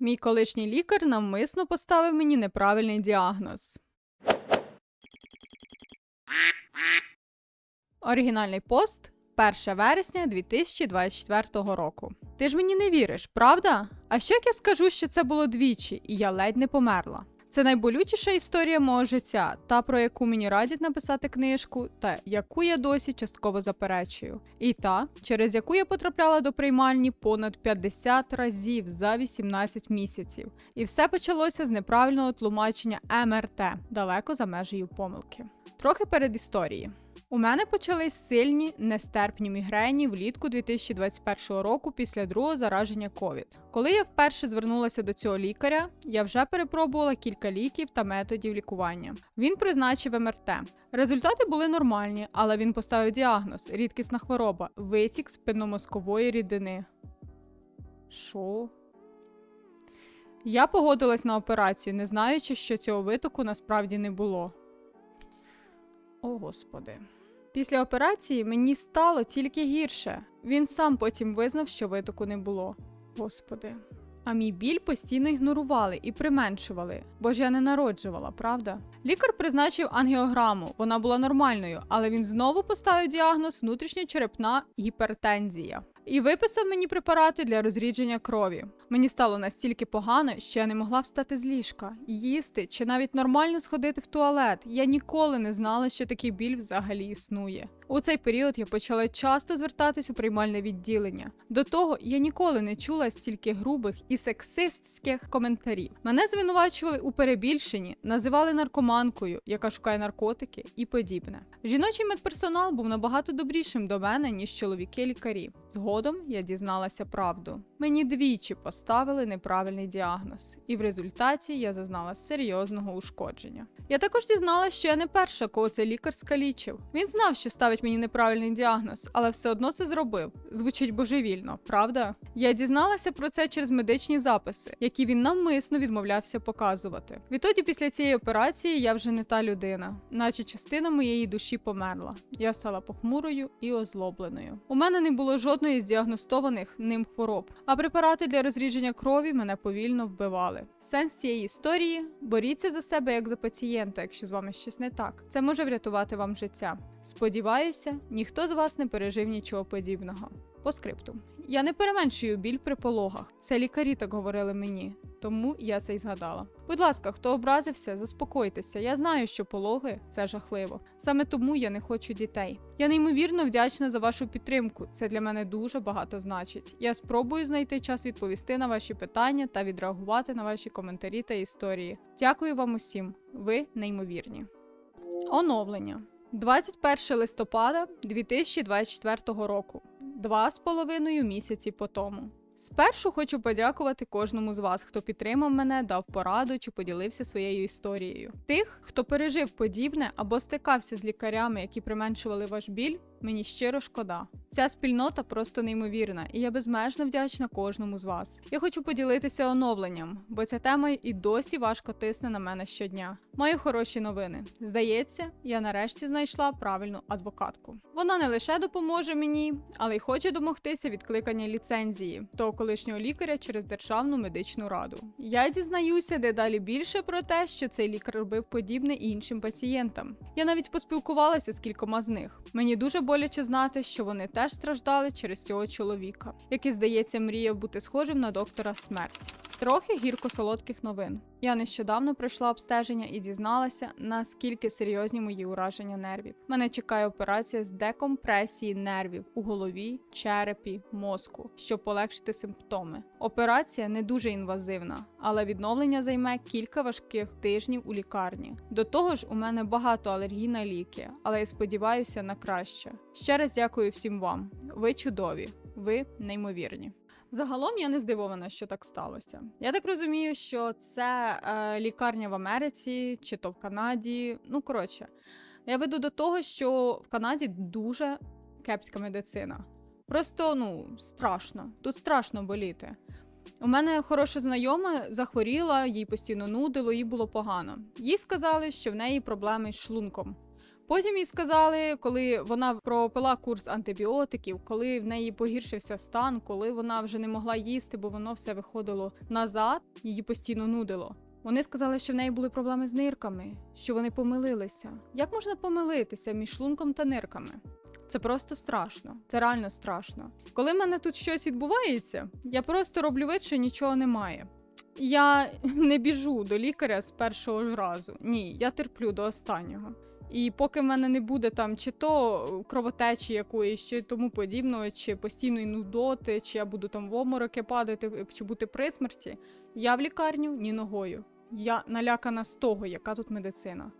Мій колишній лікар навмисно поставив мені неправильний діагноз. Оригінальний пост 1 вересня 2024 року. Ти ж мені не віриш, правда? А що як я скажу, що це було двічі, і я ледь не померла? Це найболючіша історія мого життя, та про яку мені радять написати книжку, та яку я досі частково заперечую, і та, через яку я потрапляла до приймальні понад 50 разів за 18 місяців. І все почалося з неправильного тлумачення МРТ далеко за межею помилки. Трохи перед історії. У мене почались сильні нестерпні мігрені влітку 2021 року після другого зараження COVID. Коли я вперше звернулася до цього лікаря, я вже перепробувала кілька ліків та методів лікування. Він призначив МРТ. Результати були нормальні, але він поставив діагноз рідкісна хвороба, витік спинномозкової рідини. Що? Я погодилась на операцію, не знаючи, що цього витоку насправді не було. О, господи. Після операції мені стало тільки гірше. Він сам потім визнав, що витоку не було. Господи. А мій біль постійно ігнорували і применшували, бо ж я не народжувала, правда? Лікар призначив ангіограму, вона була нормальною, але він знову поставив діагноз внутрішньочерепна гіпертензія і виписав мені препарати для розрідження крові. Мені стало настільки погано, що я не могла встати з ліжка, їсти чи навіть нормально сходити в туалет. Я ніколи не знала, що такий біль взагалі існує. У цей період я почала часто звертатись у приймальне відділення. До того я ніколи не чула стільки грубих і сексистських коментарів. Мене звинувачували у перебільшенні, називали наркоманкою, яка шукає наркотики і подібне. Жіночий медперсонал був набагато добрішим до мене, ніж чоловіки-лікарі. Згодом я дізналася правду. Мені двічі поставили неправильний діагноз, і в результаті я зазнала серйозного ушкодження. Я також дізналася, що я не перша, кого цей лікар скалічив. Він знав, що ставить мені неправильний діагноз, але все одно це зробив. Звучить божевільно, правда? Я дізналася про це через медичні записи, які він навмисно відмовлявся показувати. Відтоді, після цієї операції, я вже не та людина, наче частина моєї душі померла. Я стала похмурою і озлобленою. У мене не було жодної з діагностованих ним хвороб, а препарати для розрідження крові мене повільно вбивали. Сенс цієї історії боріться за себе як за пацієнта, якщо з вами щось не так. Це може врятувати вам життя. Сподіваюся, ніхто з вас не пережив нічого подібного. По скрипту. Я не переменшую біль при пологах. Це лікарі так говорили мені, тому я це й згадала. Будь ласка, хто образився, заспокойтеся. Я знаю, що пологи це жахливо. Саме тому я не хочу дітей. Я неймовірно вдячна за вашу підтримку. Це для мене дуже багато значить. Я спробую знайти час відповісти на ваші питання та відреагувати на ваші коментарі та історії. Дякую вам усім. Ви неймовірні. Оновлення. 21 листопада 2024 року, два з половиною місяці по тому. Спершу хочу подякувати кожному з вас, хто підтримав мене, дав пораду чи поділився своєю історією. Тих, хто пережив подібне або стикався з лікарями, які применшували ваш біль, мені щиро шкода. Ця спільнота просто неймовірна, і я безмежно вдячна кожному з вас. Я хочу поділитися оновленням, бо ця тема і досі важко тисне на мене щодня. Маю хороші новини. Здається, я нарешті знайшла правильну адвокатку. Вона не лише допоможе мені, але й хоче домогтися відкликання ліцензії того колишнього лікаря через державну медичну раду. Я дізнаюся дедалі більше про те, що цей лікар робив подібне іншим пацієнтам. Я навіть поспілкувалася з кількома з них. Мені дуже боляче знати, що вони теж страждали через цього чоловіка, який, здається, мріяв бути схожим на доктора смерть. Трохи гірко-солодких новин. Я нещодавно пройшла обстеження і дізналася, наскільки серйозні мої ураження нервів. Мене чекає операція з декомпресії нервів у голові, черепі, мозку, щоб полегшити симптоми. Операція не дуже інвазивна, але відновлення займе кілька важких тижнів у лікарні. До того ж, у мене багато алергій на ліки, але я сподіваюся на краще. Ще раз дякую всім вам. Ви чудові, ви неймовірні. Загалом я не здивована, що так сталося. Я так розумію, що це е, лікарня в Америці чи то в Канаді. Ну коротше, я веду до того, що в Канаді дуже кепська медицина. Просто ну страшно. Тут страшно боліти. У мене хороша знайома захворіла, їй постійно нудило, їй було погано. Їй сказали, що в неї проблеми з шлунком. Потім їй сказали, коли вона пропила курс антибіотиків, коли в неї погіршився стан, коли вона вже не могла їсти, бо воно все виходило назад, її постійно нудило. Вони сказали, що в неї були проблеми з нирками, що вони помилилися. Як можна помилитися між шлунком та нирками? Це просто страшно, це реально страшно. Коли в мене тут щось відбувається, я просто роблю вид, що нічого немає. Я не біжу до лікаря з першого ж разу. Ні, я терплю до останнього. І поки в мене не буде там чи то кровотечі якоїсь, чи тому подібного, чи постійної нудоти, чи я буду там в омороки падати, чи бути при смерті, я в лікарню ні ногою. Я налякана з того, яка тут медицина.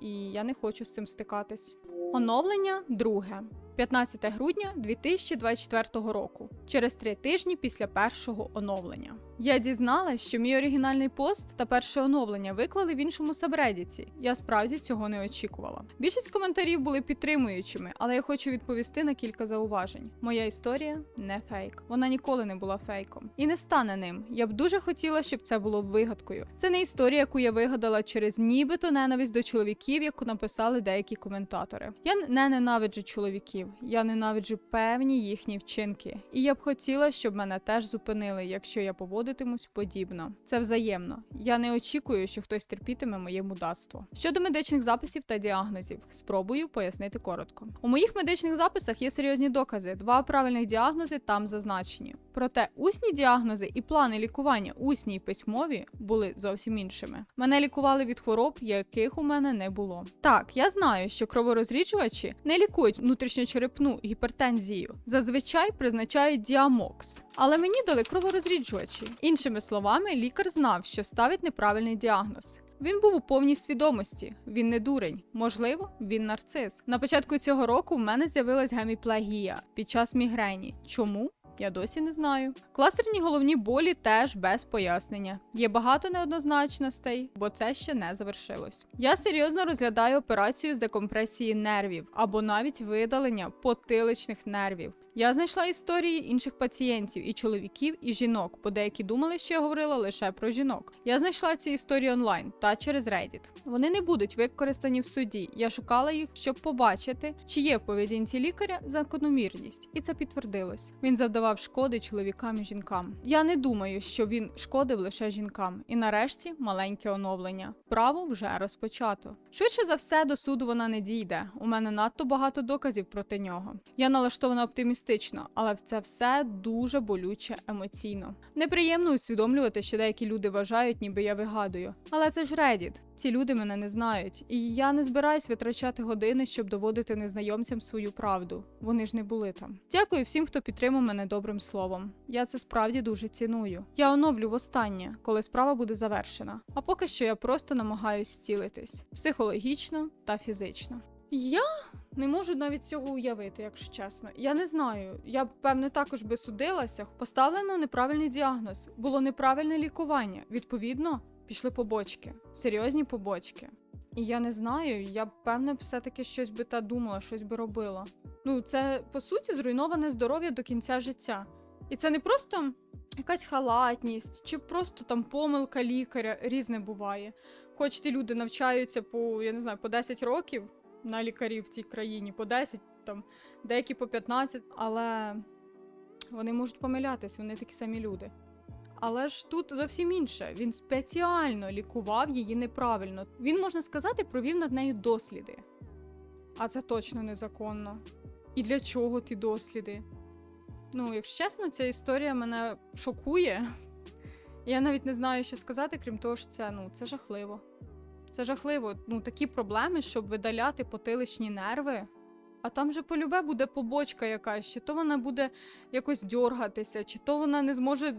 І я не хочу з цим стикатись. Оновлення друге. 15 грудня 2024 року, через три тижні після першого оновлення. Я дізналась, що мій оригінальний пост та перше оновлення виклали в іншому сабредіті. Я справді цього не очікувала. Більшість коментарів були підтримуючими, але я хочу відповісти на кілька зауважень. Моя історія не фейк. Вона ніколи не була фейком і не стане ним. Я б дуже хотіла, щоб це було вигадкою. Це не історія, яку я вигадала через нібито ненависть до чоловіків, яку написали деякі коментатори. Я не ненавиджу чоловіків, я ненавиджу певні їхні вчинки. І я б хотіла, щоб мене теж зупинили, якщо я поводитимусь подібно. Це взаємно. Я не очікую, що хтось терпітиме моє мудацтво. Щодо медичних записів та діагнозів, спробую пояснити коротко. У моїх медичних записах є серйозні докази. Два правильних діагнози там зазначені. Проте усні діагнози і плани лікування усні й письмові були зовсім іншими. Мене лікували від хвороб, яких у мене не було. Так, я знаю, що кроворозріджувачі не лікують внутрішньочерепну гіпертензію. Зазвичай призначають діамокс. Але мені дали кроворозріджувачі. Іншими словами, лікар знав, що ставить неправильний діагноз. Він був у повній свідомості. Він не дурень. Можливо, він нарцис. На початку цього року в мене з'явилась геміплагія під час мігрені. Чому? Я досі не знаю. Кластерні головні болі теж без пояснення. Є багато неоднозначностей, бо це ще не завершилось. Я серйозно розглядаю операцію з декомпресії нервів або навіть видалення потиличних нервів. Я знайшла історії інших пацієнтів і чоловіків, і жінок, бо деякі думали, що я говорила лише про жінок. Я знайшла ці історії онлайн та через Reddit. Вони не будуть використані в суді. Я шукала їх, щоб побачити, чи є в поведінці лікаря закономірність, і це підтвердилось. Він завдавав шкоди чоловікам і жінкам. Я не думаю, що він шкодив лише жінкам. І нарешті маленьке оновлення. Право вже розпочато. Швидше за все, до суду вона не дійде. У мене надто багато доказів проти нього. Я налаштована оптимістично, але це все дуже болюче емоційно. Неприємно усвідомлювати, що деякі люди вважають, ніби я вигадую. Але це ж Reddit. Ці люди мене не знають, і я не збираюсь витрачати години, щоб доводити незнайомцям свою правду. Вони ж не були там. Дякую всім, хто підтримав мене добрим словом. Я це справді дуже ціную. Я оновлю востаннє, коли справа буде завершена. А поки що я просто намагаюсь зцілитись психологічно та фізично. Я не можу навіть цього уявити, якщо чесно. Я не знаю. Я б, певне також би судилася. Поставлено неправильний діагноз, було неправильне лікування. Відповідно, пішли побочки, серйозні побочки. І я не знаю, я б певне все-таки щось би та думала, щось би робила. Ну, це по суті зруйноване здоров'я до кінця життя. І це не просто якась халатність, чи просто там помилка лікаря, різне буває. Хоч ті люди навчаються по, я не знаю, по 10 років на лікарів в цій країні, по 10, там, деякі по 15, але вони можуть помилятись, вони такі самі люди. Але ж тут зовсім інше. Він спеціально лікував її неправильно. Він, можна сказати, провів над нею досліди. А це точно незаконно. І для чого ті досліди? Ну, якщо чесно, ця історія мене шокує. Я навіть не знаю, що сказати, крім того, що це, ну, це жахливо. Це жахливо. Ну, такі проблеми, щоб видаляти потиличні нерви. А там же полюбе буде побочка якась, чи то вона буде якось дьоргатися, чи то вона не зможе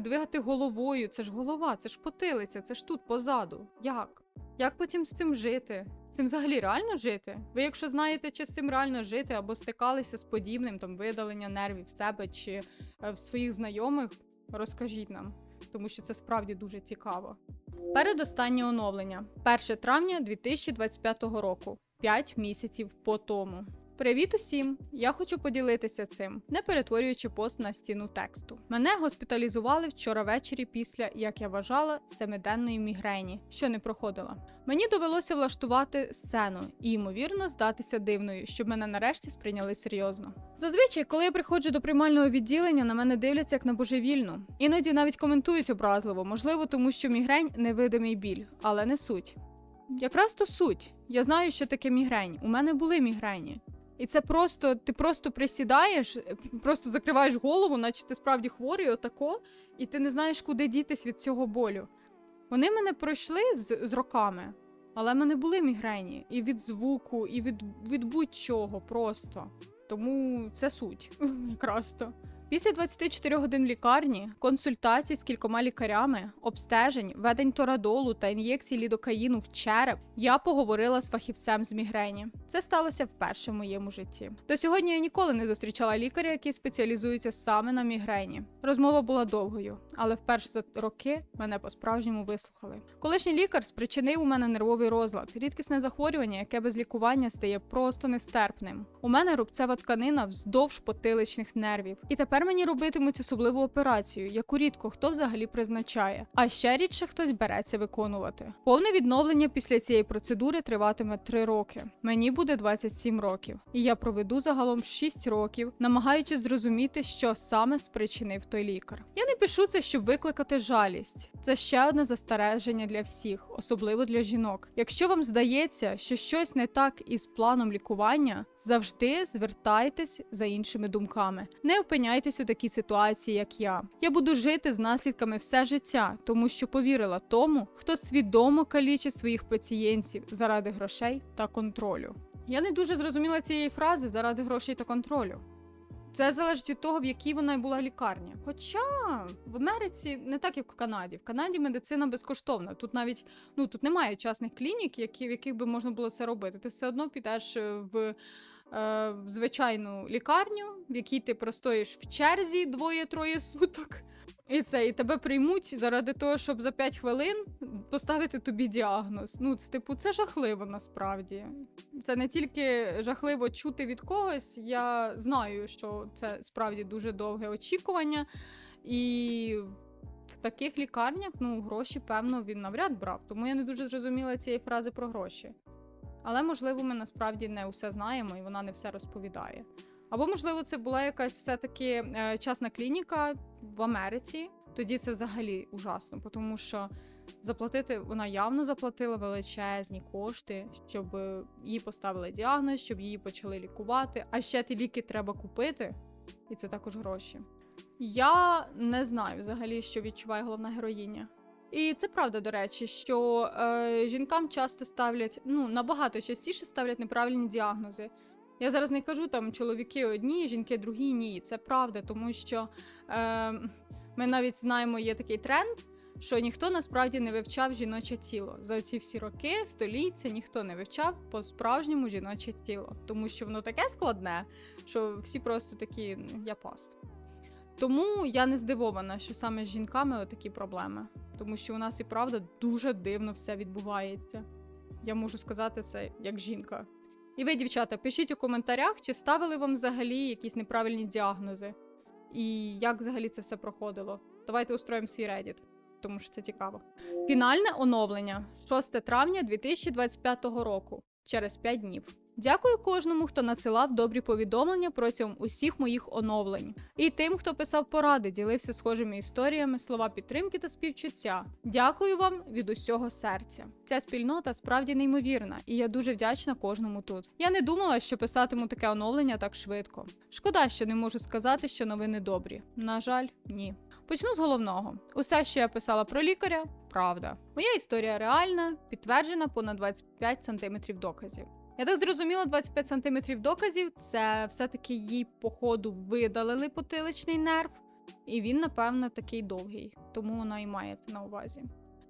двигати головою. Це ж голова, це ж потилиця, це ж тут позаду. Як? Як потім з цим жити? З цим взагалі реально жити? Ви, якщо знаєте, чи з цим реально жити, або стикалися з подібним там видалення нервів в себе чи е, в своїх знайомих, розкажіть нам, тому що це справді дуже цікаво. Передостаннє оновлення 1 травня 2025 року, 5 місяців по тому. Привіт усім! Я хочу поділитися цим, не перетворюючи пост на стіну тексту. Мене госпіталізували вчора ввечері після, як я вважала, семиденної мігрені, що не проходила. Мені довелося влаштувати сцену і, ймовірно, здатися дивною, щоб мене нарешті сприйняли серйозно. Зазвичай, коли я приходжу до приймального відділення, на мене дивляться як на божевільну. Іноді навіть коментують образливо, можливо, тому що мігрень невидимий біль, але не суть. Якраз то суть. Я знаю, що таке мігрень. У мене були мігрені. І це просто, ти просто присідаєш, е, просто закриваєш голову, наче ти справді хворий, отако, і ти не знаєш, куди дітись від цього болю. Вони мене пройшли з, з роками, але в мене були мігрені і від звуку, і від, від будь-чого просто. Тому це суть якраз то. Після 24 годин в лікарні, консультацій з кількома лікарями, обстежень, ведень торадолу та ін'єкцій лідокаїну в череп, я поговорила з фахівцем з мігрені. Це сталося вперше в моєму житті. До сьогодні я ніколи не зустрічала лікаря, який спеціалізується саме на мігрені. Розмова була довгою, але вперше за роки мене по-справжньому вислухали. Колишній лікар спричинив у мене нервовий розлад, рідкісне захворювання, яке без лікування стає просто нестерпним. У мене рубцева тканина вздовж потиличних нервів, і тепер мені робитимуть особливу операцію, яку рідко хто взагалі призначає. А ще рідше хтось береться виконувати. Повне відновлення після цієї процедури триватиме 3 роки. Мені буде 27 років, і я проведу загалом 6 років, намагаючись зрозуміти, що саме спричинив той лікар. Я не пишу це, щоб викликати жалість. Це ще одне застереження для всіх, особливо для жінок. Якщо вам здається, що щось не так із планом лікування, завжди звертайтесь за іншими думками. Не опиняйтесь у такій ситуації, як я. Я буду жити з наслідками все життя, тому що повірила тому, хто свідомо калічить своїх пацієнтів заради грошей та контролю. Я не дуже зрозуміла цієї фрази заради грошей та контролю. Це залежить від того, в якій вона була лікарні. Хоча в Америці не так, як в Канаді. В Канаді медицина безкоштовна. Тут навіть ну тут немає частних клінік, які, в яких би можна було це робити. Ти все одно підеш е, в, е, звичайну лікарню, в якій ти простоїш в черзі двоє-троє суток. І це, і тебе приймуть заради того, щоб за 5 хвилин поставити тобі діагноз. Ну, це типу, це жахливо насправді. Це не тільки жахливо чути від когось. Я знаю, що це справді дуже довге очікування, і в таких лікарнях ну, гроші, певно, він навряд брав. Тому я не дуже зрозуміла цієї фрази про гроші. Але, можливо, ми насправді не все знаємо і вона не все розповідає. Або, можливо, це була якась все-таки е, частна клініка в Америці. Тоді це взагалі ужасно, тому що заплатити вона явно заплатила величезні кошти, щоб е, їй поставили діагноз, щоб її почали лікувати. А ще ті ліки треба купити, і це також гроші. Я не знаю взагалі, що відчуває головна героїня. І це правда, до речі, що е, жінкам часто ставлять, ну набагато частіше ставлять неправильні діагнози. Я зараз не кажу там чоловіки одні, жінки другі, ні. Це правда, тому що е, ми навіть знаємо, є такий тренд, що ніхто насправді не вивчав жіноче тіло. За ці всі роки, століття ніхто не вивчав по-справжньому жіноче тіло, тому що воно таке складне, що всі просто такі «Ну, я паст. Тому я не здивована, що саме з жінками такі проблеми, тому що у нас і правда дуже дивно все відбувається. Я можу сказати це як жінка. І ви, дівчата, пишіть у коментарях, чи ставили вам взагалі якісь неправильні діагнози, і як взагалі це все проходило. Давайте устроїмо свій Reddit, тому що це цікаво. Фінальне оновлення 6 травня 2025 року, через 5 днів. Дякую кожному, хто надсилав добрі повідомлення протягом усіх моїх оновлень, і тим, хто писав поради, ділився схожими історіями, слова підтримки та співчуття. Дякую вам від усього серця. Ця спільнота справді неймовірна, і я дуже вдячна кожному тут. Я не думала, що писатиму таке оновлення так швидко. Шкода, що не можу сказати, що новини добрі. На жаль, ні. Почну з головного: усе, що я писала про лікаря, правда. Моя історія реальна, підтверджена понад 25 см доказів. Я так зрозуміла, 25 см доказів це все-таки їй, походу, видалили потиличний нерв, і він, напевно, такий довгий, тому вона і має це на увазі.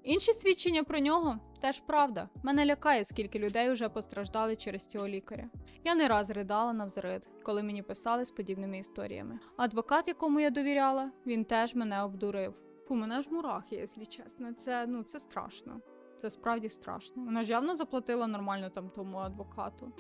Інші свідчення про нього теж правда. Мене лякає, скільки людей вже постраждали через цього лікаря. Я не раз ридала навзрид, коли мені писали з подібними історіями. Адвокат, якому я довіряла, він теж мене обдурив. Фу, мене ж мурахи, якщо чесно. Це ну це страшно. Це справді страшно. Вона ж явно заплатила нормально там тому адвокату.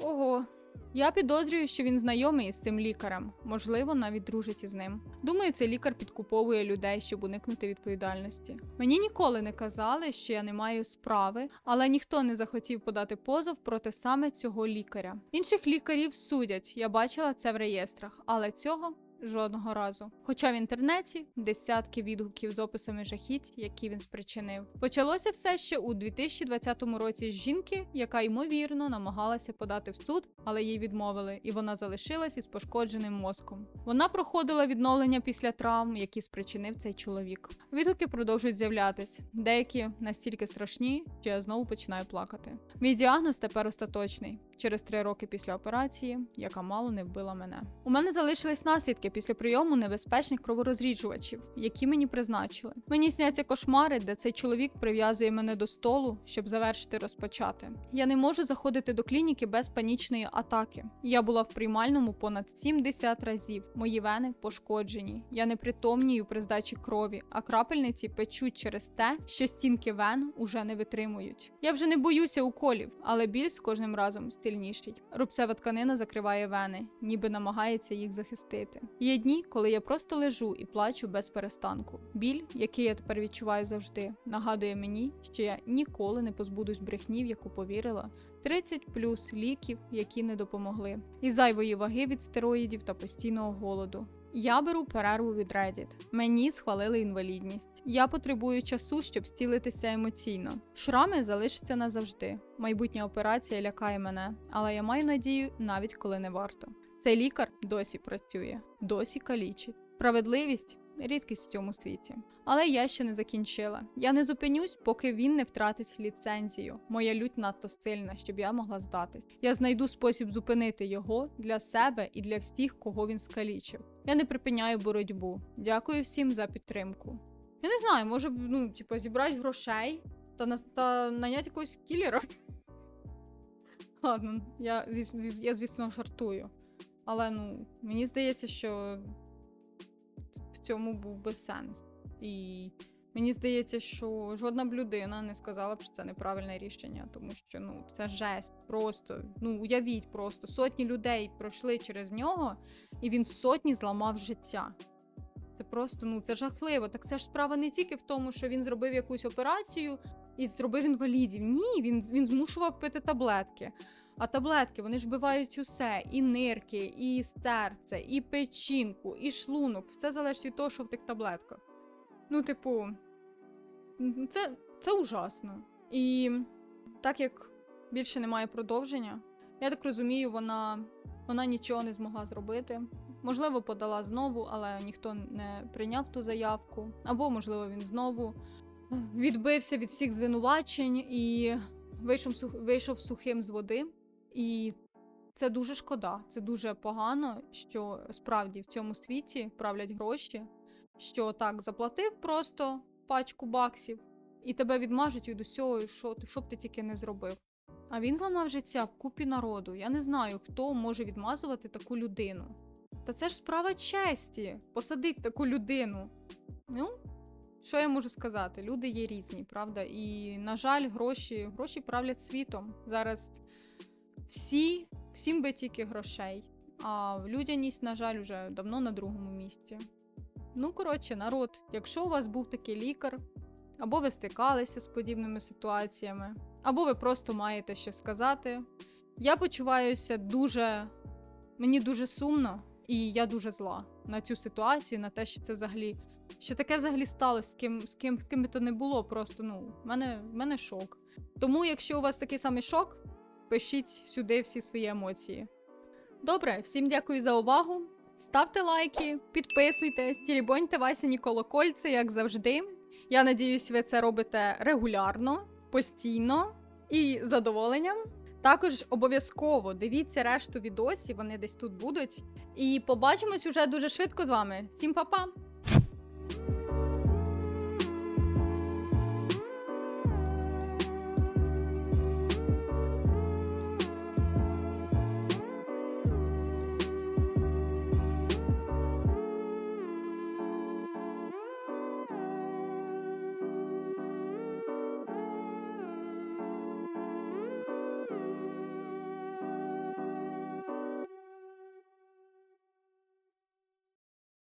Ого. Я підозрюю, що він знайомий із цим лікарем, можливо, навіть дружить із ним. Думаю, цей лікар підкуповує людей, щоб уникнути відповідальності. Мені ніколи не казали, що я не маю справи, але ніхто не захотів подати позов проти саме цього лікаря. Інших лікарів судять, я бачила це в реєстрах, але цього. Жодного разу. Хоча в інтернеті десятки відгуків з описами жахіть, які він спричинив. Почалося все ще у 2020 році з жінки, яка ймовірно намагалася подати в суд, але їй відмовили, і вона залишилась із пошкодженим мозком. Вона проходила відновлення після травм, які спричинив цей чоловік. Відгуки продовжують з'являтись. Деякі настільки страшні, що я знову починаю плакати. Мій діагноз тепер остаточний через три роки після операції, яка мало не вбила мене. У мене залишились наслідки після прийому небезпечних кроворозріджувачів, які мені призначили. Мені сняться кошмари, де цей чоловік прив'язує мене до столу, щоб завершити розпочати. Я не можу заходити до клініки без панічної атаки. Я була в приймальному понад 70 разів. Мої вени пошкоджені. Я не притомнію при здачі крові, а крапельниці печуть через те, що стінки вен уже не витримують. Я вже не боюся уколів, але біль з кожним разом сильніший. Рубцева тканина закриває вени, ніби намагається їх захистити. Є дні, коли я просто лежу і плачу без перестанку. Біль, який я тепер відчуваю завжди, нагадує мені, що я ніколи не позбудусь брехні, в яку повірила. 30 плюс ліків, які не допомогли, і зайвої ваги від стероїдів та постійного голоду. Я беру перерву від Reddit. Мені схвалили інвалідність. Я потребую часу, щоб стілитися емоційно. Шрами залишаться назавжди. Майбутня операція лякає мене, але я маю надію, навіть коли не варто. Цей лікар досі працює, досі калічить. Справедливість рідкість в цьому світі. Але я ще не закінчила. Я не зупинюсь, поки він не втратить ліцензію. Моя лють надто сильна, щоб я могла здатись. Я знайду спосіб зупинити його для себе і для всіх, кого він скалічив. Я не припиняю боротьбу. Дякую всім за підтримку. Я не знаю, може ну, типу, зібрати грошей та, на- та наняти якогось кілера. Ладно, я, я звісно жартую. Але ну, мені здається, що цьому був би сенс. І мені здається, що жодна б людина не сказала б, що це неправильне рішення, тому що ну це жесть. Просто ну уявіть, просто сотні людей пройшли через нього, і він сотні зламав життя. Це просто ну це жахливо. Так це ж справа не тільки в тому, що він зробив якусь операцію і зробив інвалідів. Ні, він, він змушував пити таблетки. А таблетки вони ж вбивають усе: і нирки, і серце, і печінку, і шлунок. Все залежить від того, що в тих таблетках. Ну, типу, це, це ужасно. І так як більше немає продовження, я так розумію, вона, вона нічого не змогла зробити. Можливо, подала знову, але ніхто не прийняв ту заявку. Або, можливо, він знову відбився від всіх звинувачень і вийшов, вийшов сухим з води. І це дуже шкода. Це дуже погано, що справді в цьому світі правлять гроші, що так заплатив просто пачку баксів, і тебе відмажуть від усього, що, що б ти тільки не зробив. А він зламав життя в купі народу. Я не знаю, хто може відмазувати таку людину. Та це ж справа честі посадить таку людину. Ну, що я можу сказати? Люди є різні, правда? І, на жаль, гроші, гроші правлять світом. Зараз всі, всім би тільки грошей. А людяність, на жаль, вже давно на другому місці. Ну, коротше, народ, якщо у вас був такий лікар, або ви стикалися з подібними ситуаціями, або ви просто маєте що сказати. Я почуваюся дуже. Мені дуже сумно, і я дуже зла на цю ситуацію, на те, що це взагалі. Що таке взагалі сталося з ким, з ким, ким би то не було, просто ну, в мене, в мене шок. Тому, якщо у вас такий самий шок, пишіть сюди всі свої емоції. Добре, всім дякую за увагу. Ставте лайки, підписуйтесь, тілібоньте Васіні колокольце, як завжди. Я надіюсь, ви це робите регулярно, постійно і з задоволенням. Також обов'язково дивіться решту відосів, вони десь тут будуть. І побачимось уже дуже швидко з вами. Всім па-па!